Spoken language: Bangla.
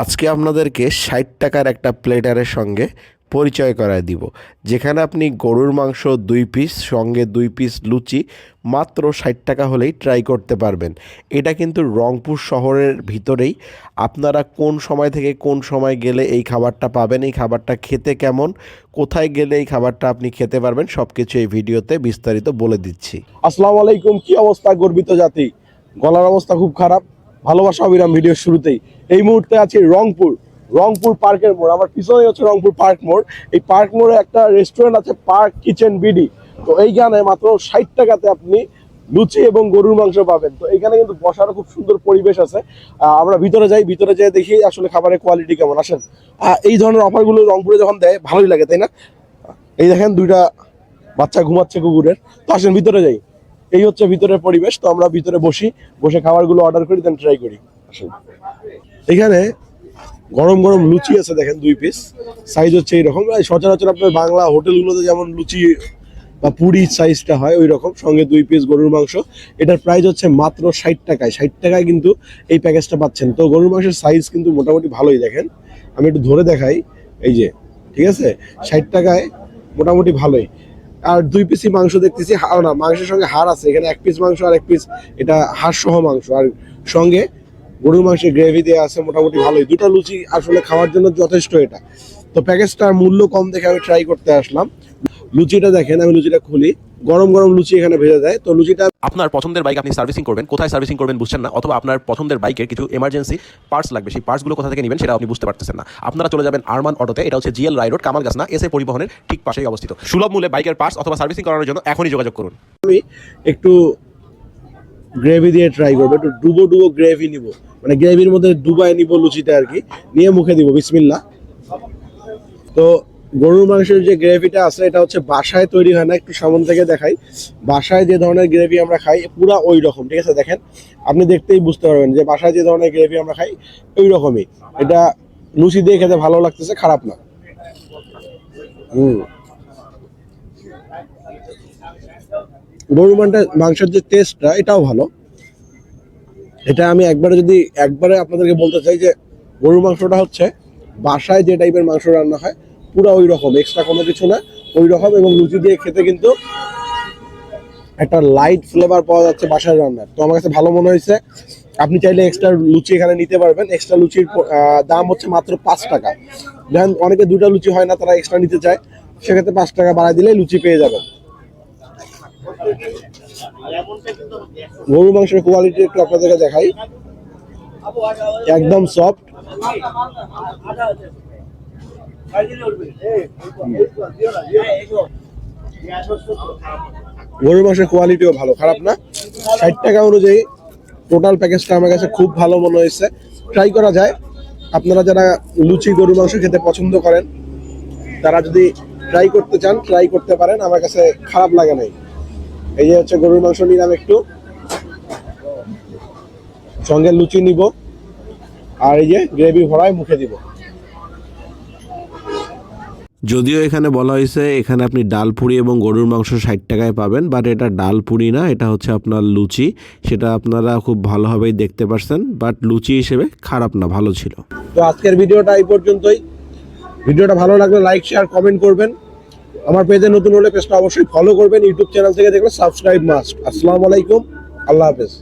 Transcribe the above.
আজকে আপনাদেরকে ষাট টাকার একটা প্লেটারের সঙ্গে পরিচয় করায় দিব। যেখানে আপনি গরুর মাংস দুই পিস সঙ্গে দুই পিস লুচি মাত্র ষাট টাকা হলেই ট্রাই করতে পারবেন। এটা কিন্তু রংপুর শহরের ভিতরেই। আপনারা কোন সময় থেকে কোন সময় গেলে এই খাবারটা পাবেন, এই খাবারটা খেতে কেমন, কোথায় গেলে এই খাবারটা আপনি খেতে পারবেন সব কিছু এই ভিডিওতে বিস্তারিত বলে দিচ্ছি। আসসালামু আলাইকুম, কি অবস্থা গর্বিত জাতি? গলার অবস্থা খুব খারাপ। ভালোবাসা অবিরাম ভিডিওর শুরুতেই। এই মুহূর্তে আছি রংপুর রংপুর পার্কের মোড়। আমার পিছনে হচ্ছে রংপুর পার্ক মোড়। এই পার্ক মোড়ে একটা রেস্টুরেন্ট আছে, পার্ক কিচেন বিডি। তো এইখানে মাত্র ষাট টাকাতে আপনি লুচি এবং গরুর মাংস পাবেন। তো এখানে কিন্তু বসারও খুব সুন্দর পরিবেশ আছে। আমরা ভিতরে যাই ভিতরে যাই দেখি আসলে খাবারের কোয়ালিটি কেমন। আসেন। এই ধরনের অফারগুলো রংপুরে যখন দেয়, ভালোই লাগে, তাই না? এই দেখেন দুইটা বাচ্চা ঘুমাচ্ছে কুকুরের। তো আসেন, ভিতরে যাই। এই হচ্ছে ভিতরের পরিবেশ, তো আমরা ভিতরে বসি, বসে খাবারগুলো অর্ডার করি দেন ট্রাই করি। এখানে গরম গরম লুচি আছে, দেখেন দুই পিস সাইজ হচ্ছে এইরকম। সচরাচর আপনার বাংলা হোটেলগুলোতে যেমন লুচি বা পুরি সাইজটা হয় ওই রকম সঙ্গে দুই পিস গরুর মাংস। এটার প্রাইস হচ্ছে মাত্র ষাট টাকায়। ষাট টাকায় কিন্তু এই প্যাকেজটা পাচ্ছেন। তো গরুর মাংসের সাইজ কিন্তু মোটামুটি ভালোই, দেখেন। আমি একটু ধরে দেখাই। এই যে, ঠিক আছে? ষাট টাকায় মোটামুটি ভালোই। আর দুই পিসি মাংস দেখতেছি না, মাংসের সঙ্গে হাড় আছে। এখানে এক পিস মাংস আর এক পিস এটা হাড় সহ মাংস। আর সঙ্গে গরুর মাংসের গ্রেভি দেওয়া আছে, মোটামুটি ভালোই। দুটা লুচি আসলে খাওয়ার জন্য যথেষ্ট এটা। তো প্যাকেজটার মূল্য কম দেখে আমি ট্রাই করতে আসলাম। লুচিটা দেখেন, আমি লুচিটা খুলি। গরম গরম লুচি এখানে ভেজে দেয়। তো লুচিটা আপনার পছন্দের বাইক আপনি সার্ভিসিং করবেন। কোথায় সার্ভিসিং করবেন বুঝছেন না? অথবা আপনার পছন্দের বাইকের কিছু এমার্জেন্সি পার্টস লাগবে। সেই পার্টসগুলো কোথা থেকে নেবেন সেটা আপনি বুঝতে পারতেছেন না। আপনারা চলে যাবেন আরমান অটোতে এটা হচ্ছে জিএল রাই রোড কামালগাছনা এসে পরিবহনের ঠিক পাশেই অবস্থিত। সুলভ মূল্যে বাইকের পার্টস অথবা সার্ভিসিং করানোর জন্য এখনই যোগাযোগ করুন। আমি একটু গ্রেভি দিয়ে ট্রাই করব। একটু ডুবো ডুবো গ্রেভি নিব। মানে গ্রেভির মধ্যে ডুবাই নিব লুচিটা আর কি। নিয়ে মুখে দিব বিসমিল্লা তো গরুর মাংসের যে গ্রেভিটা আছে, এটা হচ্ছে বাসায় তৈরি হয় না, একটু সামন থেকে দেখাই। বাসায় যে ধরনের গ্রেভি আমরা খাই, পুরা ওই রকম, ঠিক আছে? দেখেন, আপনি দেখতেই বুঝতে পারবেন যে বাসায় যে ধরনের গ্রেভি আমরা খাই, ওই রকমই। এটা লুচি দিয়ে খেতে ভালো লাগতেছে, খারাপ না। হুম। গরুর মাংসের মাংসের যে টেস্টটা এটাও ভালো। এটা আমি একবারে যদি, একবারে আপনাদেরকে বলতে চাই যে গরুর মাংসটা হচ্ছে বাসায় যে টাইপের মাংস রান্না হয় পুরো ওই রকম এক্সট্রা কোনো কিছু না, ওই রকম এবং লুচি দিয়ে খেতে কিন্তু একটা লাইট ফ্লেভার পাওয়া যাচ্ছে বাসার রান্নার। তো আমার কাছে ভালো মনে হয়েছে, আপনি চাইলে এক্সট্রা লুচি এখানে নিতে পারবেন। এক্সট্রা লুচির দাম হচ্ছে মাত্র পাঁচ টাকা। দেখেন অনেকে দুটা লুচি হয় না, তারা এক্সট্রা নিতে চায়। সেক্ষেত্রে পাঁচ টাকা বাড়ায় দিলে লুচি পেয়ে যাবেন। গরু মাংসের কোয়ালিটি একটু আপনাদেরকে দেখাই। একদম সফট গরুর মাংসের কোয়ালিটিও ভালো, খারাপ না? ষাট টাকা অনুযায়ী টোটাল প্যাকেজটা আমার কাছে খুব ভালো মনে হয়েছে। ট্রাই করা যায়। আপনারা যারা লুচি গরু মাংস খেতে পছন্দ করেন, তারা যদি ট্রাই করতে চান ট্রাই করতে পারেন। আমার কাছে খারাপ লাগে নাই। এই যে হচ্ছে গরুর মাংস নিলাম একটু। সঙ্গে লুচি নিব। আর এই যে গ্রেভি ভরায় মুখে দিব। যদিও এখানে বলা হয়েছে, এখানে আপনি ডাল পুরি এবং গরুর মাংস ষাট টাকায় পাবেন বাট এটা ডাল পুরি না, এটা হচ্ছে আপনার লুচি। সেটা আপনারা খুব ভালোভাবেই দেখতে পারছেন বাট লুচি হিসেবে খারাপ না, ভালো ছিল। তো আজকের ভিডিওটা এই পর্যন্তই। ভিডিওটা ভালো লাগলে লাইক শেয়ার কমেন্ট করবেন। আমার পেজে নতুন হলে পেজটা অবশ্যই ফলো করবেন। ইউটিউব চ্যানেল থেকে দেখলে সাবস্ক্রাইব মাস্ট আসসালামু আলাইকুম, আল্লাহ হাফেজ।